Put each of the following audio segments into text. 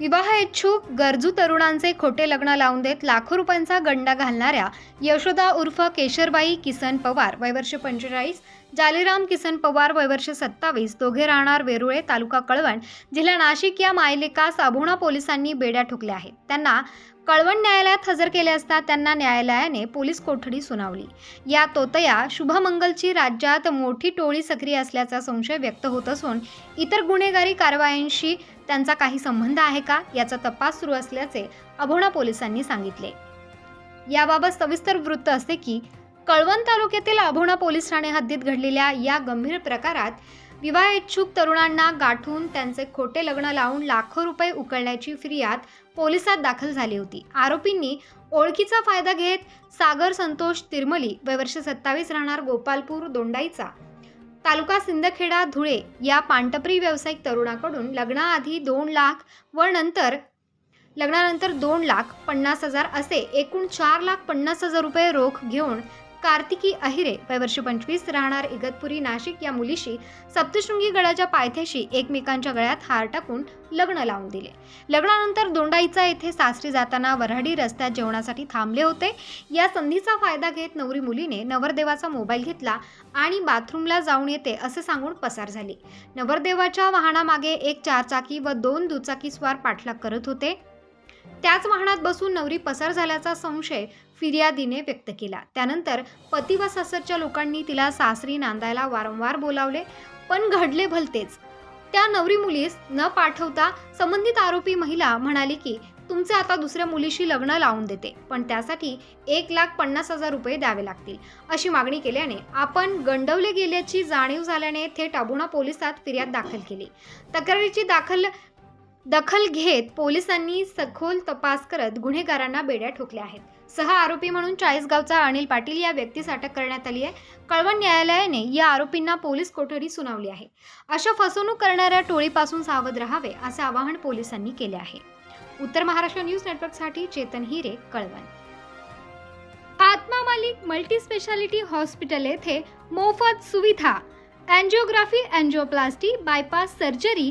विवाह इच्छुक गरजू तरुणांचे खोटे लग्न लावून देत लाखो रुपयांचा गंडा घालणाऱ्या यशोदा उर्फ केशरबाई किसन पवार वयवर्ष पंचेचाळीस जालीराम किसन पवार वयवर्ष सत्तावीस दोघे राहणार वेरुळे तालुका कळवण जिल्हा नाशिक या मायलेकास अभोणा पोलिसांनी बेड्या ठोकल्या आहेत. त्यांना कळवण न्यायालयात हजर केले असता त्यांना न्यायालयाने पोलीस कोठडी सुनावली. या तोतया शुभमंगलची राज्यात मोठी टोळी सक्रिय असल्याचा संशय व्यक्त होत असून इतर गुन्हेगारी कारवायांशी त्यांचा काही संबंध आहे का याचा तपास सुरू असल्याचे अभोणा पोलिसांनी सांगितले. याबाबत सविस्तर वृत्त असते की कळवण तालुक्यातील अभोणा पोलीस ठाणे हद्दीत घडलेल्या या गंभीर प्रकारात विवाह इच्छुक तरुणांना गाठून त्यांचे खोटे लग्न लावून लाखो रुपये उकळण्याची फिर्याद पोलिसात दाखल झाली होती. आरोपींनी ओळखीचा फायदा घेत सागर संतोष तिरमली वयवर्ष सत्तावीस राहणार गोपालपूर दोंडाईचा. तालुका सिंदखेडा धुळे या पांटपरी व्यावसायिक तरुणाकडून लग्नाआधी दोन लाख व नंतर लग्नानंतर दोन लाख पन्नास हजार असे एकूण चार लाख पन्नास हजार रुपये रोख घेऊन कार्तिकी अहिरे वयवर्ष पंचवीस राहणार इगतपुरी नाशिक या मुलीशी सप्तशृंगी गडाच्या पायथ्याशी एकमेकांच्या गळ्यात हार टाकून लग्न लावून दिले. लग्नानंतर दोंडाईचा येथे सासरी जाताना वऱ्हाडी रस्त्यात जेवणासाठी थांबले होते. या संधीचा फायदा घेत नवरी मुलीने नवरदेवाचा मोबाईल घेतला आणि बाथरूमला जाऊन येते असे सांगून पसार झाली. नवरदेवाच्या वाहनामागे एक चारचाकी व दोन दुचाकी स्वार पाठलाग करत होते. त्याच वाहनात बसून नवरी पसार झाल्याचा संशय फिर्यादीने व्यक्त केला. त्यानंतर पती व सासरच्या लोकांनी तिला सासरी नांदायला वारंवार बोलावले पण घडले भलतेच. त्या नवरी मुलीस न पाठवता संबंधित आरोपी महिला म्हणाली की तुमचे आता दुसऱ्या मुलीशी लग्न लावून देते पण त्यासाठी एक लाख पन्नास हजार रुपये द्यावे लागतील. अशी मागणी केल्याने आपण गंडवले गेल्याची जाणीव झाल्याने थेट अबुणा पोलिसात फिर्याद दाखल केली. तक्रारीची दाखल दखल घेत पोलिसांनी सखोल तपास करत गुन्हेगारांना बेड्या ठोकल्या आहेत. सह आरोपी म्हणून चाळीसगावचा अनिल पाटील या व्यक्तीस अटक करण्यात आली आहे. कळवण न्यायालयाने या आरोपींना पोलीस कोठडी सुनावली आहे. अशा फसवणूक करणाऱ्या टोळीपासून सावध राहावे असे आवाहन पोलिसांनी केले आहे. उत्तर महाराष्ट्र न्यूज नेटवर्कसाठी Chetan Hire Kalwan. Atma Malik multi speciality hospital येथे मोफत सुविधा angiography angioplasty bypass surgery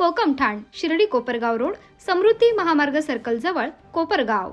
Kokamthan Shirdi Kopargaon road Samruddhi Mahamarg circle जवळ कोपरगाव.